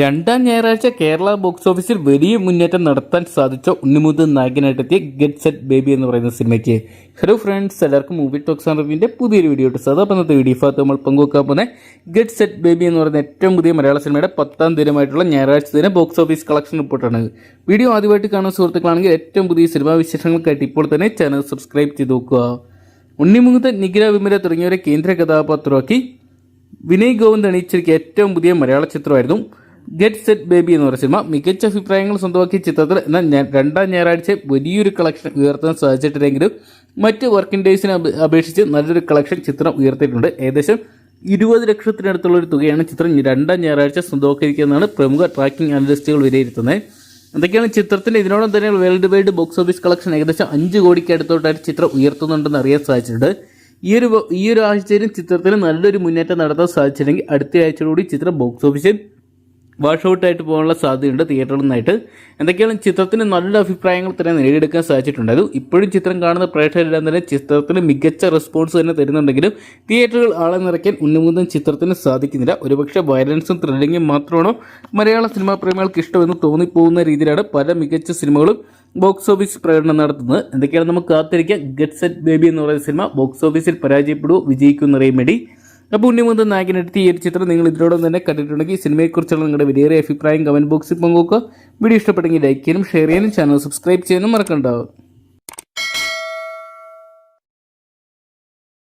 രണ്ടാം ഞായറാഴ്ച കേരള ബോക്സ് ഓഫീസിൽ വലിയ മുന്നേറ്റം നടത്താൻ സാധിച്ച ഉണ്ണിമുത്ത് നായകനായിട്ടെത്തിയ ഗെറ്റ് സെറ്റ് ബേബി എന്ന് പറയുന്ന സിനിമയ്ക്ക്. ഹലോ ഫ്രണ്ട്സ് എല്ലാവർക്കും മൂവി ടോക്സ് അറിവിന്റെ പുതിയൊരു വീഡിയോ ഇട്ട് സാധാ ഇന്നത്തെ വീഡിയോ ഭാഗത്ത് നമ്മൾ പങ്കുവെക്കാൻ പോകുന്ന ഗെറ്റ് സെറ്റ് ബേബി എന്ന് പറയുന്ന ഏറ്റവും പുതിയ മലയാള സിനിമയുടെ പത്താം ദിനമായിട്ടുള്ള ഞായറാഴ്ച ദിന ബോക്സ് ഓഫീസ് കളക്ഷൻ റിപ്പോർട്ടാണ് വീഡിയോ ആദ്യമായിട്ട് കാണുന്ന സുഹൃത്തുക്കളാണെങ്കിൽ ഏറ്റവും പുതിയ സിനിമാ വിശേഷങ്ങൾക്കായിട്ട് ഇപ്പോൾ തന്നെ ചാനൽ സബ്സ്ക്രൈബ് ചെയ്ത് നോക്കുക. ഉണ്ണിമുഖത്ത് നിഖില വിമല തുടങ്ങിയവരെ കേന്ദ്ര കഥാപാത്രമാക്കി വിനയ് ഗോവിന്ദ് അണിയിച്ചിരിക്കുക ഏറ്റവും പുതിയ മലയാള ചിത്രമായിരുന്നു ഗെറ്റ് സെറ്റ് ബേബി എന്ന് പറയുന്ന സിനിമ മികച്ച അഭിപ്രായങ്ങൾ സ്വന്തമാക്കിയ ചിത്രത്തിൽ എന്നാൽ രണ്ടാം ഞായറാഴ്ച വലിയൊരു കളക്ഷൻ ഉയർത്താൻ സാധിച്ചിട്ടില്ലെങ്കിലും മറ്റ് വർക്കിംഗ് ഡേയ്സിനെ അപേ- അപേക്ഷിച്ച് നല്ലൊരു കളക്ഷൻ ചിത്രം ഉയർത്തിയിട്ടുണ്ട്. ഏകദേശം ഇരുപത് ലക്ഷത്തിനടുത്തുള്ള ഒരു തുകയാണ് ചിത്രം രണ്ടാം ഞായറാഴ്ച സ്വന്തമാക്കിയിരിക്കുന്നതാണ് പ്രമുഖ ട്രാക്കിംഗ് അനലിസ്റ്റുകൾ വിലയിരുത്തുന്നത്. എന്തൊക്കെയാണ് ചിത്രത്തിന്റെ ഇതിനോടൊപ്പം തന്നെ world wide box office collection ഏകദേശം അഞ്ച് കോടിക്ക് അടുത്തോട്ടായിട്ട് ചിത്രം ഉയർത്തുന്നുണ്ടെന്ന് അറിയാൻ സാധിച്ചിട്ടുണ്ട്. ഈ ഒരു ഈ ഒരു ആഴ്ചയിലും ചിത്രത്തിന് നല്ലൊരു മുന്നേറ്റം നടത്താൻ സാധിച്ചില്ലെങ്കിൽ അടുത്ത ആഴ്ചയോടുകൂടി ചിത്രം ബോക്സ് ഓഫീസിൽ വാഷ് ഔട്ടായിട്ട് പോകാനുള്ള സാധ്യതയുണ്ട് തിയേറ്ററിൽ നിന്നായിട്ട്. എന്തൊക്കെയാണ് ചിത്രത്തിന് നല്ല അഭിപ്രായങ്ങൾ തന്നെ നേടിയെടുക്കാൻ സാധിച്ചിട്ടുണ്ടായിരുന്നു ഇപ്പോഴും ചിത്രം കാണുന്ന പ്രേക്ഷകരെല്ലാം തന്നെ ചിത്രത്തിന് മികച്ച റെസ്പോൺസ് തന്നെ തരുന്നുണ്ടെങ്കിലും തിയേറ്ററുകൾ ആളെ നിറയ്ക്കാൻ ഉന്നമൂന്നും ചിത്രത്തിന് സാധിക്കുന്നില്ല. ഒരുപക്ഷെ വയലൻസും ത്രില്ലിങ്ങും മാത്രമാണോ മലയാള സിനിമാ പ്രേമികൾക്ക് ഇഷ്ടമെന്ന് തോന്നിപ്പോകുന്ന രീതിയിലാണ് പല മികച്ച സിനിമകളും ബോക്സ് ഓഫീസ് പ്രകടനം നടത്തുന്നത്. എന്തൊക്കെയാണ് നമുക്ക് കാത്തിരിക്കാം. ഗെറ്റ് സെറ്റ് ബേബി എന്ന് പറയുന്ന സിനിമ ബോക്സ് ഓഫീസിൽ പരാജയപ്പെടുവോ? വിജയിക്കുമെന്നറിയാൻ വേണ്ടി അപ്പോൾ ഉണ്ണിമുന്തൻ നായകനെടുത്ത് ഈ ഒരു ചിത്രം നിങ്ങൾ ഇതിനോടൊപ്പം തന്നെ കണ്ടിട്ടുണ്ടെങ്കിൽ സിനിമയെക്കുറിച്ചുള്ള നിങ്ങളുടെ വിലയേറിയ അഭിപ്രായം കമന്റ് ബോക്സിൽ പങ്കുവെക്കുക. വീഡിയോ ഇഷ്ടപ്പെട്ടെങ്കിൽ ലൈക്ക് ചെയ്യാനും ഷെയർ ചെയ്യാനും ചാനൽ സബ്സ്ക്രൈബ് ചെയ്യാനും മറക്കണ്ടാവും